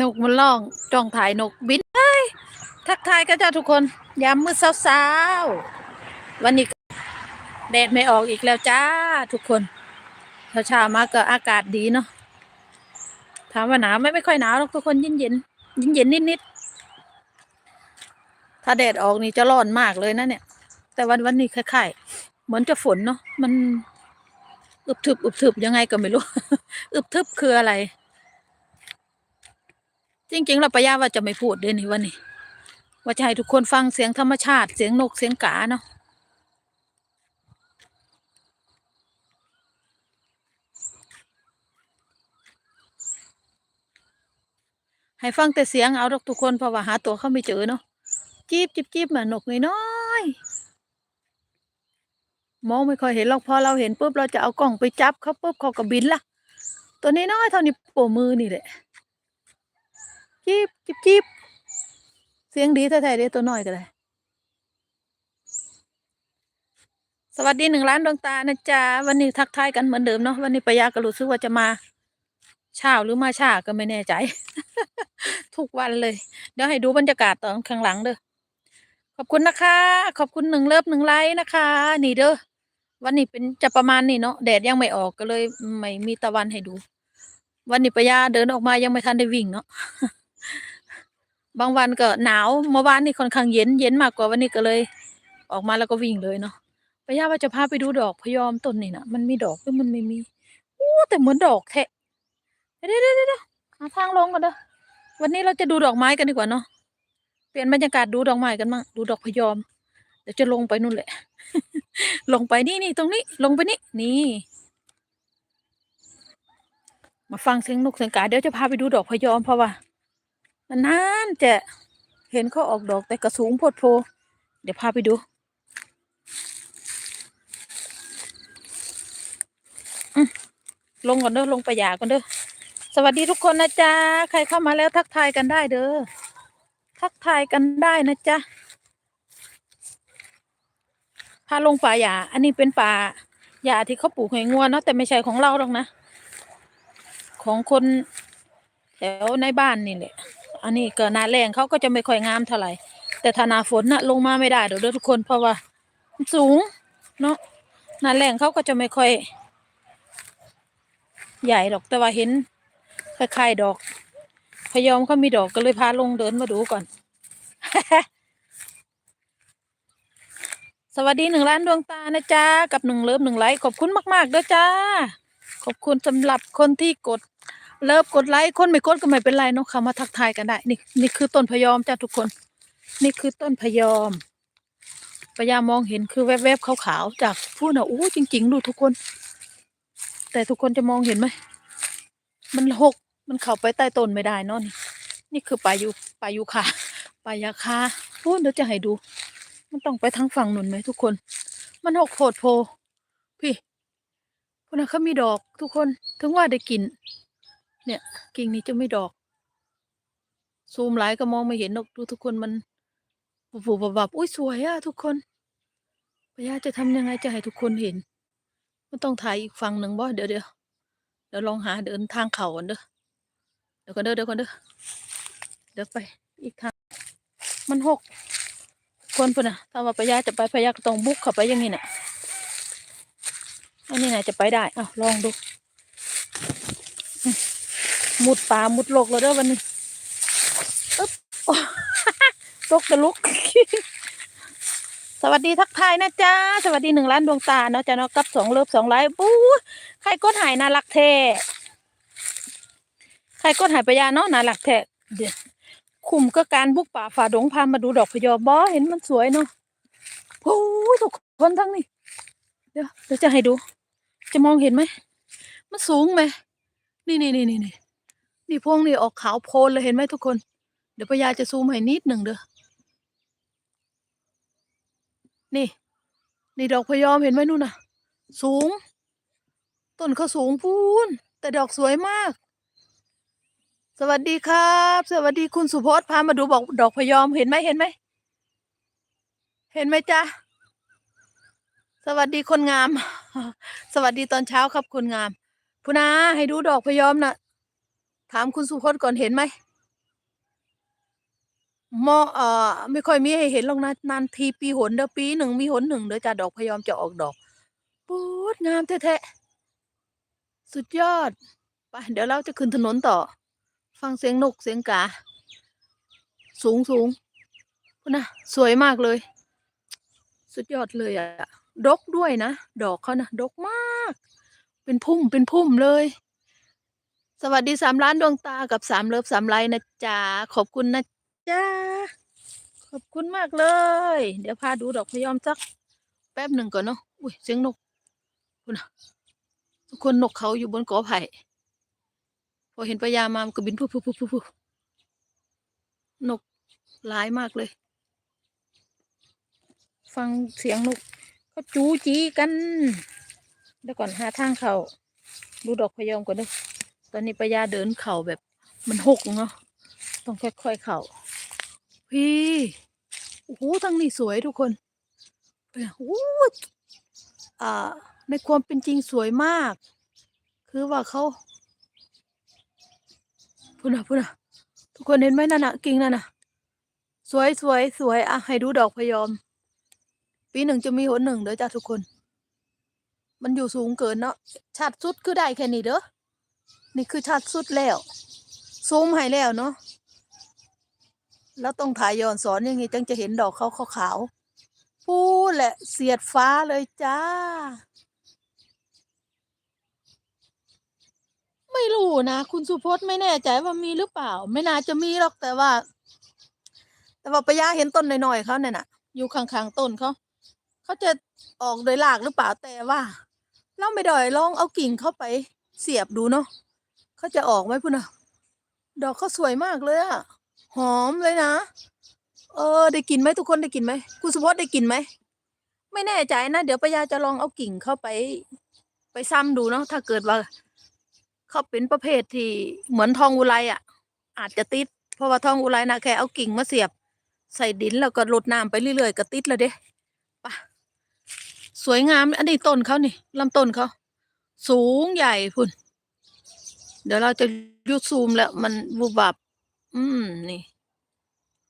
นกมันร้องจ้องถ่ายนกบินเฮ้ยทักทายกันจ้าทุกคนยามมืดเช้าๆวันนี้แดดไม่ออกอีกแล้วจ้าทุกคนเช้าๆมาก็อากาศดีเนาะถามว่าหนาวไม่ไม่ค่อยหนาวหรอกทุกคนเย็นเย็นเย็นเย็นๆนิดๆถ้าแดดออกนี่จะร้อนมากเลยนะเนี่ย แต่วันวันนี้คล้ายๆเหมือนจะฝนเนาะมัน อึบทึบอึบทึบยังไงก็ไม่รู้ อึบทึบคืออะไร จริงๆเราปะย่าว่าจะไม่พูดเดี๋ยนี้วันนี้ ว่าจะให้ทุกคนฟังเสียงธรรมชาติ เสียงนกเสียงกาเนาะให้ฟังแต่เสียงเอาดอกทุกคนเพราะว่าหาตัวเขาไม่เจอเนาะจีบจีบจีบมานกน้อย มองไม่ค่อยเห็นหรอกพอเราเห็นปุ๊บเราจะเอากล้องไปจับเขาปุ๊บเขาก็บินละตัวนี้น้อยเท่านี้วโป้มือนี่แหละจิบจิบจิบเสียงดีแท้ๆเด้ตัวน้อยก็ได้สวัสดีหนึ่งล้านดวงตานะจ๊ะวันนี้ทักทายกันเหมือนเดิมเนาะวันนี้ปยาก็รู้สึกว่าจะมาเช้าหรือมาช้าก็ไม่แน่ใจ ทุกวันเลย เดี๋ยวให้ดูบรรยากาศตอนข้างหลังเด้อขอบคุณนะคะ ขอบคุณหนึ่งเลิฟหนึ่งไลค์นะคะ นี่เด้อ วันนี้เป็นจะประมาณนี้เนาะแดดยังไม่ออกก็เลยไม่มีตะวันให้ดู วันนี้ปยาเดินออกมายังไม่ทันได้วิ่งเนาะบางวันก็หนาวเมื่อวานนี่ค่อนข้างเย็นเย็นมากกว่าวันนี้ก็เลย ออกมาแล้วก็วิ่งเลยเนาะปยาว่าจะพาไปดูดอกพยอมต้นนี่นะมันมีดอกหรือมันไม่มีโอ้แต่เหมือนดอกแทะเดี๋ยวเดี๋ยวเดี๋ยวหาทางลงก่อนเด้อวันนี้เราจะดูดอกไม้กันดีกว่าเนาะเปลี่ยนบรรยากาศดูดอกไม้กันมั่งดูดอกพยอม ดี๋ยวจะลงไปนู่นแหละ ลงไปนี่นี่ตรงนี้ ลงไปนี่นี่ มาฟังเสียงนกเสียงกาเดี๋ยวจะพาไปดูดอกพยอมเพราะว่านานจะเห็นเขาออกดอกแต่กระสูงโพดโพ เดี๋ยวพาไปดู ลงก่อนเด้อลงไปหยาก่อนเด้อสวัสดีทุกคนนะจ๊ะ ใครเข้ามาแล้วทักทายกันได้เด้อ ทักทายกันได้นะจ๊ะ พาลงป่าหยาอันนี้เป็นป่าหญ้าที่เขาปลูกให้งัวเนาะแต่ไม่ใช่ของเราหรอกนะ ของคนแถวในบ้านนี่แหละ อันนี้เก็หนาแรงเขาก็จะไม่ค่อยงามเท่าไหร่ แต่ถ้านาฝนน่ะลงมาไม่ได้เดี๋ยวเด้อทุกคนเพราะว่าสูงเนาะนาแรงเขาก็จะไม่ค่อย ใหญ่หรอกแต่ว่าเห็นคล้ายๆดอก พยอมเขามีดอกก็เลยพาลงเดินมาดูก่อน สวัสดีหนึ่งล้านดวงตานะจ๊ะกับหนึ่งเลิฟหนึ่งไลค์ขอบคุณมากๆเด้อจ้า ขอบคุณสำหรับคนที่กดเลิฟกดไลค์คนไม่กดก็ไม่เป็นไรเนาะเขามาทักทายกันได้นี่นี่คือต้นพยอมจ้าทุกคน นี่คือต้นพยอมพยามองเห็นคือแวบๆขาวๆจากพูดนะอู้จริง ๆ ดูทุกคน แต่ทุกคนจะมองเห็นไหมมันหกมันเข้าไปใต้ต้นไม่ได้นอนนี่คือปลายูปลายูคาปลายาคาพูดเดี๋ยวจะให้ดู มันต้องไปทางฝั่งนุ่นไหมทุกคน มันหกโผดโพ พี่พวกนั้นเขามีดอกทุกคน ถึงว่าได้กิน เนี่ย กิ่งนี้จะไม่ดอก ซูมหลายก็มองไม่เห็นนกดูทุกคนมันบุบบับบับอุ้ยสวยอะทุกคนพยาจะทำยังไงจะให้ทุกคนเห็น มันต้องถ่ายอีกฝั่งหนึ่งบ่เดี๋ยวเดี๋ยวเดี๋ยวลองหาเดินทางเขาก่อนเด้อเดี๋ยวก่อนเด้อเดี๋ยวก่อนเด้อเดี๋ยวไปอีกทาง มันหก คนปุ่นนะถ้าว่าพยาจะไปพยาก็ต้องบุกเข้าไปอย่างนี้น่ะอันนี้นะจะไปได้อ้าวลองดูมุดป่ามุดโลกแล้วเด้อวันนี้อึ๊บตกตะลุก สวัสดีทักทายนะจ๊ะ สวัสดีหนึ่งล้านดวงตาเนาะจ้ะเนาะกับสองเลิฟสองไลฟ์ปู๊ใครกดหายน่ารักแท้ใครกดหายไปยาเนาะน่ารักแท้เดี๋ย คุ้มก็การบุกป่าฝ่าดงพามาดูดอกพยอบอเห็นมันสวยเนาะโอ้ยทุกคนทั้งนี้เดี๋ยวเดี๋ยวจะให้ดู จะมองเห็นไหมมันสูงไหมนี่นี่นี่นี่นี่นี่พวงนี่ออกขาวโพลนเลยเห็นไหมทุกคน เดี๋ยวพยาจะซูมให้นิดหนึ่งเด้อนี่นี่ดอกพยอมเห็นไหมนู่นน่ะ สูง ต้นเขาสูงพูนแต่ดอกสวยมาก สวัสดีครับ สวัสดีคุณสุพจน์พามาดูบอกดอกพยอมเห็นไหมเห็นไหม เห็นไหมจ๊ะ สวัสดีคนงาม สวัสดีตอนเช้าครับคนงามพุนาให้ดูดอกพยอมนะถามคุณสุพจน์ก่อนเห็นไหมมอเอ่อไม่ค่อยมีให้เห็นหรอกนะนานทีปีหนเด้อปีหนึ่งมีหนหนึ่งเด้อจ้าดอกพยอมจะออกดอกปูดงามแท้ๆสุดยอดไปเดี๋ยวเราจะขึ้นถนนต่อ ฟังเสียงนกเสียงกา สูงสูงนะสวยมากเลย สุดยอดเลยอะดกด้วยนะ ดอกเขานะดกมาก เป็นพุ่มเป็นพุ่มเลย สวัสดีสามล้านดวงตากับสามเลิฟสามไลน์นะจ๊ะขอบคุณนะจ๊ะขอบคุณมากเลย เดี๋ยวพาดูดอกพยอมสัก แป๊บหนึ่งก่อนเนาะอุ้ยเสียงนกคุณนะทุกคนนกเขาอยู่บนกอไผ่ พอเห็นปลายามามันก็บินพุบพุบพุบพุบนกหลายมากเลย ฟังเสียงนกเขาจูจีกันเดี๋ยวก่อนหาทางเขาดูดอกพยอมก่อนเด้อตอนนี้ปายาเดินเข่าแบบมันหกเนาะต้องค่อยๆเข่าพี่โอ้โหทางนี้สวยทุกคนโอ้โหอ่าในความเป็นจริงสวยมาก คือว่าเขา พูดนะพูดนะทุกคนเห็นไหมนั่นนะกิ่งนั่นนะสวยสวยสวยอะให้ดูดอกพยอม ปีหนึ่งจะมีหนหนึ่งเด้อจ้าทุกคน มันอยู่สูงเกินเนาะชัดสุดคือได้แค่นี้เด้อนี่คือชัดสุดแล้วซูมให้แล้วเนาะแล้วต้องถ่ายย้อนสอนอย่างงี้จังจะเห็นดอกเขาขาวๆพูดแหละเสียดฟ้าเลยจ้า ไม่รู้นะคุณสุพจน์ไม่แน่ใจว่ามีหรือเปล่า ไม่น่าจะมีหรอกแต่ว่า แต่ว่าปะยาเห็นต้นหน่อยๆเขาเนี่ยน่ะ อยู่ข้างๆต้นเขาเขาจะออกโดยรากหรือเปล่าแต่ว่า เราไม่ได้ลองเอากิ่งเข้าไปเสียบดูเนาะเขาจะออกไหมพุ่นนะดอกเขาสวยมากเลยอะหอมเลยนะเออได้กินไหมทุกคนได้กินไหมคุณสุพจน์ได้กินไหมไม่แน่ใจนะเดี๋ยวปะยาจะลองเอากิ่งเข้าไป ไปซ้ำดูเนาะถ้าเกิดว่า เขาเป็นประเภทที่เหมือนทองอุไรอะ อาจจะติด เพราะว่าทองอุไรนะแค่เอากิ่งมาเสียบ ใส่ดินแล้วก็รดน้ำไปเรื่อยๆก็ติดแล้วเด้ปะสวยงามอันนี้ต้นเขานี่ลำต้นเขาสูงใหญ่พุ่น เดี๋ยวเราจะยุดซูมแล้ว มันบูบับ อืมนี่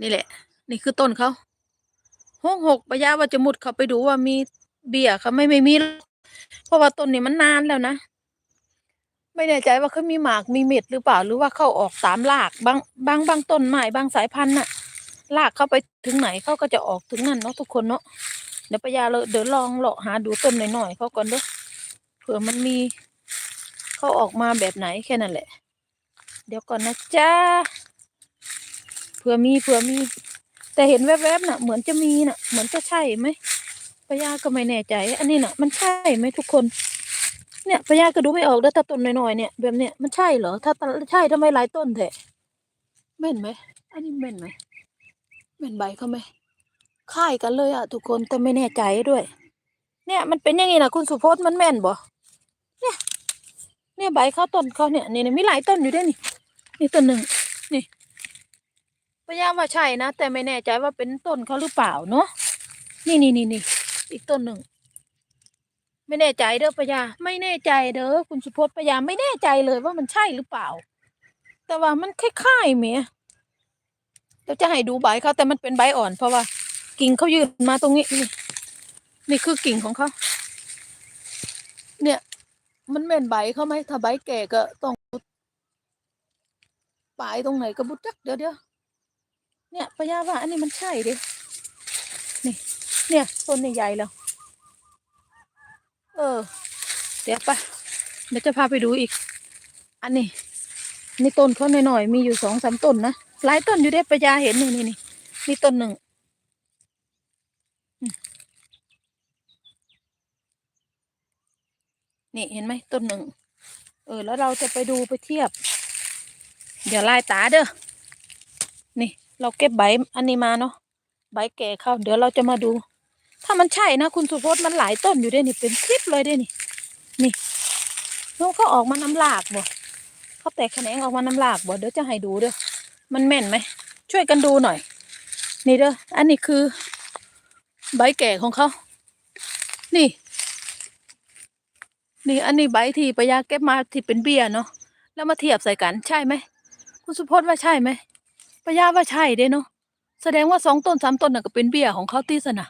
นี่แหละ นี่คือต้นเขาหกหกปะยาว่าจะมุดเขาไปดูว่ามีเบี้ยเขาไม่ไม่มี เพราะว่าต้นนี้มันนานแล้วนะ ไม่แน่ใจว่าเขามีหมากมีเม็ดหรือเปล่า หรือว่าเข้าออกตามรากบางบางบางต้นไม้บางสายพันธุ์น่ะรากเข้าไปถึงไหนเขาก็จะออกถึงนั่นเนาะทุกคนเนาะเดี๋ยวปยาเลยเดี๋ยวลองเลาะหาดูต้นหน่อยๆเขาก่อนเด้อเผื่อมันมีเขาออกมาแบบไหนแค่นั้นแหละ เดี๋ยวก่อนนะจ้าเผื่อมีเผื่อมี แต่เห็นแวบๆน่ะ เหมือนจะมีน่ะ เหมือนจะใช่ไหมปยาก็ไม่แน่ใจ อันนี้น่ะ มันใช่ไหมทุกคน เนี่ยพญาก็ดูไม่ออกแล้วถ้าต้นน้อยๆเนี่ยแบบเนี้ยมันใช่เหรอถ้าใช่ทำไมหลายต้นแท้แม่นไหมอันนี้แม่นไหมแม่นใบเขาไหมคล้ายกันเลยอะทุกคนแต่ไม่แน่ใจด้วย เนี่ยมันเป็นอย่างนี้นะคุณสุพจน์มันแม่นบ่เนี่ย เนี่ยใบเขาต้นเขาเนี่ยนี่มีหลายต้นอยู่ด้วยนี่นี่ต้นหนึ่งนี่พญาว่าใช่นะแต่ไม่แน่ใจว่าเป็นต้นเขาหรือเปล่าเนาะนี่นี่นี่นี่อีกต้นหนึ่ง ไม่แน่ใจเด้อปะยาไม่แน่ใจเด้อคุณสุพจน์ปะยาไม่แน่ใจเลยว่ามันใช่หรือเปล่า แต่ว่ามันคล้ายๆเมียเดี๋ยวจะให้ดูใบเขาแต่มันเป็นใบอ่อน เพราะว่า กิ่งเขายืนมาตรงนี้ นี่นี่คือกิ่งของเขาเนี่ย มันแม่นใบเขาไหมถ้าใบแก่ก็ต้องปลายตรงไหนก็บุจักเดี๋ยวเดี๋ยวเนี่ยปะยาว่าอันนี้มันใช่ดินี่ เนี่ยต้นใหญ่แล้ว เออ เดี๋ยวไปเดี๋ยวจะพาไปดูอีก อันนี้นี่ต้นเขาหน่อยๆมีอยู่สองสามต้นนะหลายต้นอยู่เด้ปะยาเห็นนี่นี่นี่นี่ต้นหนึ่งนี่เห็นไหมต้นหนึ่ง เออ แล้วเราจะไปดูไปเทียบ เดี๋ยวลายตาเด้อนี่ เราเก็บใบอันนี้มาเนาะใบแก่เข้า เดี๋ยวเราจะมาดู ถ้ามันใช่นะคุณสุพจน์มันหลายต้นอยู่ด้วยนี่เป็นคลิปเลยด้วยนี่ นี่น้องเขาออกมาน้ำหลากบ่เขาแตกแขนงออกมาน้ำหลากบ่เดี๋ยวจะให้ดูเด้อมันแม่นไหมช่วยกันดูหน่อย นี่เด้ออันนี้คือ ใบแก่ของเขา นี่ นี่อันนี้ใบที่ปยาเก็บมาที่เป็นเบี้ยเนาะแล้วมาเทียบใส่กันใช่ไหมคุณสุพจน์ว่าใช่ไหมปยาว่าใช่เด้เนาะแสดงว่าสองต้นสามต้นน่ะก็เป็นเบี้ยของเขาตีสนะ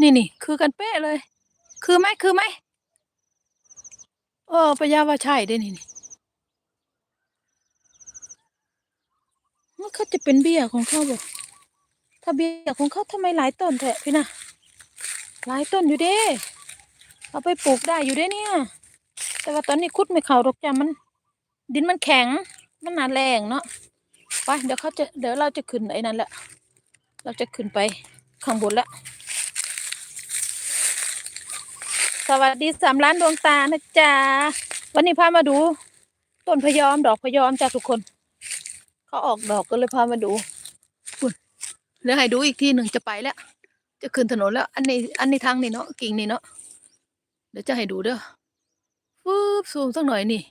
นี่นี่คือกันเป๊ะเลย คือไหมคือไหมเออปยาว่าใช่เด้นี่นี่มันเขาจะเป็นเบี้ยของเขาบ่ถ้าเบี้ยของเขาทำไมหลายต้นแท้พี่นะหลายต้นอยู่เด้เอาไปปลูกได้อยู่เด้เนี่ย แต่ว่าตอนนี้คุดไม่เข้าดอกจ้ะมัน ดินมันแข็ง มันหนาแรงเนาะไปเดี๋ยวเขาจะเดี๋ยวเราจะขึ้นไอ้นั่นแหละเราจะขึ้นไปข้างบนแล้ว ส วัสดีสามล้านดวงตานะจ๊ะวันนี้พามาดูต้นพยอมดอกพยอมจ้ะทุกคน เขาออกดอกก็เลยพามาดูเดี๋ยวให้ดูอีกทีหนึ่งจะไปแล้ว จะขึ้นถนนแล้ว อันนี้อันนี้ทางนี่เนาะกิ่งนี่เนาะเดี๋ยวจะให้ดูเด้อฟืบซูมสักหน่อยนี่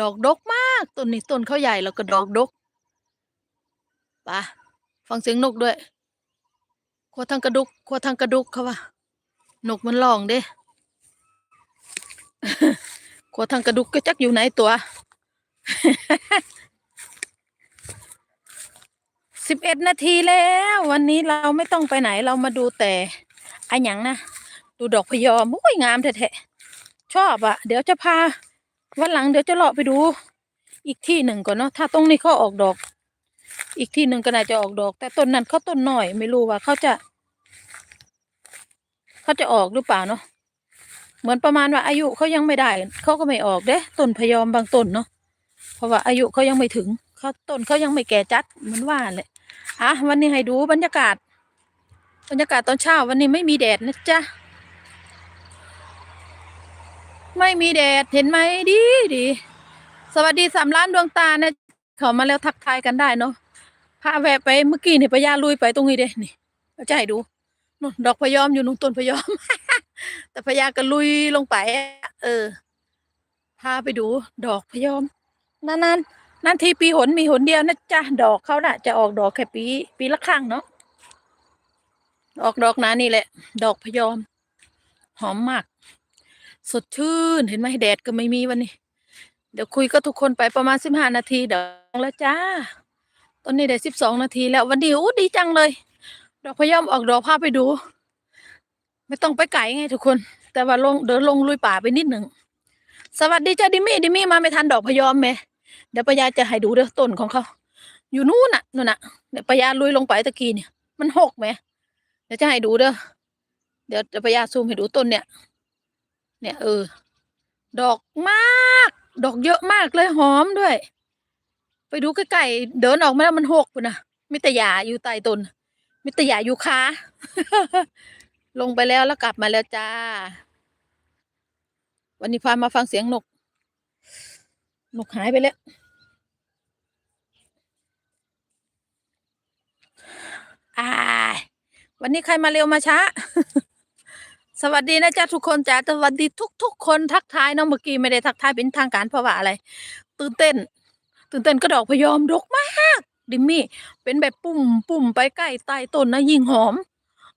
ดอกดกมากต้นนี้ต้นเขาใหญ่แล้วก็ดอกดกปะฟังเสียงนกด้วยขวทางกระดุกขวทางกระดุกเขาว่า นกมันร้องเด้ ขวทางกระดุกก็จักอยู่ไหนตัวสิบเอ็ดนาทีแล้ว วันนี้เราไม่ต้องไปไหนเรามาดูแต่ไอหยังนะ ดูดอกพยอมโอ้ยงามแท้ๆชอบอะ่ะ เดี๋ยวจะพา วันหลังเดี๋ยวจะเลาะไปดู อีกที่หนึ่งก่อนเนาะถ้าตรงนี้เขาออกดอก อีกที่หนึ่งก็น่าจะออกดอก แต่ต้นนั้นเขาต้นหน่อย ไม่รู้ว่าเขาจะ เขาจะออกหรือเปล่าเนาะ เหมือนประมาณว่าอายุเขายังไม่ได้เขาก็ไม่ออกเด้ต้นพยอมบางต้นเนาะเพราะว่าอายุเขายังไม่ถึงเขาต้นเขายังไม่แก่จัดเหมันว่าเลยอะวันนี้ให้ดูบรรยากาศ บรรยากาศตอนเช้าวันนี้ไม่มีแดดนะจ๊ะไม่มีแดดเห็นไหมดีดีสวัสดีสามล้านดวงตานะเขามาแล้วทักทายกันได้เนาะพาแวะไปเมื่อกี้เนี่พญาลุยไปตรงนี้เด้นี่เอาจะให้ดูนนดอกพยอมอยู่นู่ต้นพยอม แต่พญาก็ลุยลงไป เออ พาไปดูดอกพยอมนานๆนานทีปีหนมีหนเดียวนะจ๊ะดอกเขาน่ะ จะออกดอกแค่ปี ปีละครั้งเนาะออกดอกนะนี่แหละ ดอกพยอม หอมมาก สดชื่นเห็นไหมแดดก็ไม่มีวันนี้ เดี๋ยวคุยก็ทุกคนไปประมาณสิบห้านาทีเดี๋ยวแล้วจ้า ตอนนี้ได้สิบสองนาทีแล้ววันนี้อู้ดีจังเลย ดอกพยอมออกดอกพาไปดู ไม่ต้องไปไกลไงทุกคน แต่ว่าลงเดินลงลุยป่าไปนิดหนึ่ง สวัสดีจ้าดิมี่ดิมี่มาไม่ทันดอกพยอมไหมเดี๋ยวปยาจะให้ดูเด้อต้นของเขา อยู่นู่นน่ะนู่นน่ะเดี๋ยวปยาลุยลงไปตะกี้เนี่ย มันหกไหมเดี๋ยวจะให้ดูเด้อเดี๋ยวจะปายาซูมให้ดูต้นเนี่ย เนี่ยเออ ดอกมาก ดอกเยอะมากเลยหอมด้วย ไปดูใกล้ๆเดินออกมาแล้วมันหกปุ่นนะมิตรยาอยู่ใต้ต้นมิตรยาอยู่คา ลงไปแล้วแล้วกลับมาแล้วจ้า วันนี้พามาฟังเสียงนก นกหายไปแล้ว อ่า วันนี้ใครมาเร็วมาช้า สวัสดีนะจ๊ะทุกคนจ้าสวัสดีทุกทุกๆคนทักทายเนาะเมื่อกี้ไม่ได้ทักทายเป็นทางการเพราะว่าอะไร ตื่นเต้น ตื่นเต้นก็ดอกพยอมดกมาก ดิมมี่ เป็นแบบปุ่มปุ่มไปใกล้ใต้ต้นนะยิ่งหอม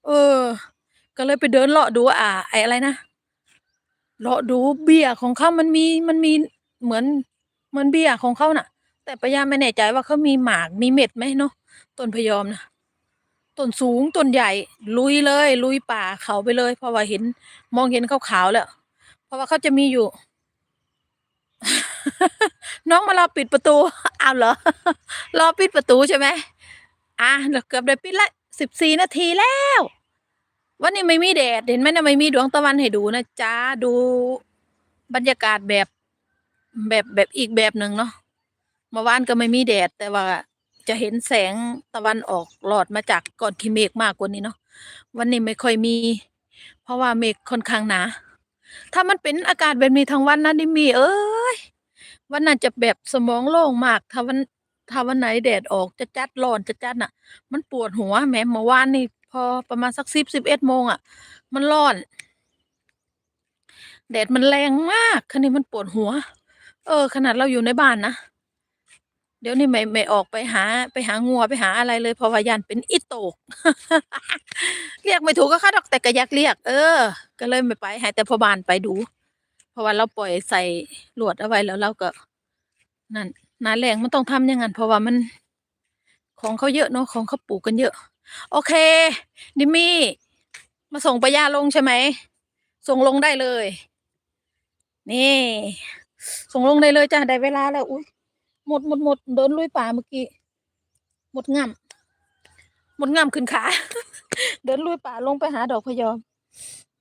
เออ ก็เลยไปเดินเลาะดูอ่าไอ้อะไรนะเลาะดูเบี้ยของเขามันมีมันมีเหมือนเหมือนเบี้ยของเขาน่ะ แต่ปยาไม่แน่ใจว่าเขามีหมากมีเม็ดไหมเนาะต้นพยอมนะต้นสูงต้นใหญ่ ลุยเลย ลุยป่าเขาไปเลย เพราะว่าเห็นมองเห็นขาวๆแล้ว เพราะว่าเขาจะมีอยู่ น้องมารอปิดประตูอ้าวเหรอรอปิดประตูใช่ไหมอะเดี๋ยวเกือบได้ปิดละสิบสี่นาทีแล้ว วันนี้ไม่มีแดดเห็นไหมนะไม่มีดวงตะวันให้ดูนะจ๊ะดูบรรยากาศแบบแบบแบบอีกแบบหนึ่งเนาะเมื่อวานก็ไม่มีแดด แต่ว่าจะเห็นแสงตะวันออกหลอดมาจากก่อนที่เมฆมากกว่านี้เนาะวันนี้ไม่ค่อยมี เพราะว่าเมฆค่อนข้างหนา ถ้ามันเป็นอากาศแบบนี้ทั้งวันนะดิมี เอ้ยวันนั้นจะแบบสมองโล่งมาก ถ้าวันถ้าวันไหนแดดออกจะจัดร้อนจะจัดน่ะ มันปวดหัวแหม้เมื่อวานนี่ พอประมาณสักสิบสิบเอ็ดโมงอะ มันร้อน แดดมันแรงมากคันนี้มันปวดหัว เออ ขนาดเราอยู่ในบ้านนะ เดี๋ยวนี้ไม่ไม่ออกไปหา ไปหางัวไปหาอะไรเลยเพราะว่ายันเป็นอิโตก เรียกไม่ถูกก็ค่ะดอกแต่ก็อยากเรียก เออ ก็เลยไม่ไปให้แต่พ่อบ้านไปดู เพราะว่าเราปล่อยใส่หลวดเอาไว้แล้วเราก็นั่นหนาแรงมันต้องทำอย่างนั้นเพราะว่ามัน ของเขาเยอะเนาะของเขาปลูกกันเยอะ โอเค ดิมมี่ มาส่งปะยาลงใช่ไหม ส่งลงได้เลย นี่ ส่งลงได้เลยจ้ะ ได้เวลาแล้ว อุ้ยหมดหมดหมดเดินลุยป่าเมื่อกี้ หมดง่ำหมดง่ำขึ้นขา เดินลุยป่าลงไปหาดอกพยอม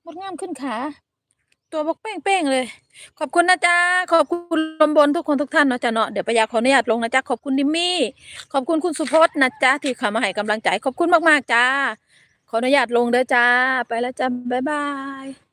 หมดง่ำขึ้นขา ตัวบอกเป้งๆเลย ขอบคุณนะจ๊ะ ขอบคุณลมบนทุกคนทุกท่านเนาะจ๊ะเนาะ เดี๋ยวปะยาขออนุญาตลงนะจ๊ะ ขอบคุณดิมมี่ ขอบคุณคุณสุพจน์นะจ๊ะที่เข้ามาให้กำลังใจ ขอบคุณมากๆจ้า ขออนุญาตลงเด้อจ้า ไปแล้วจ้าบ๊ายบาย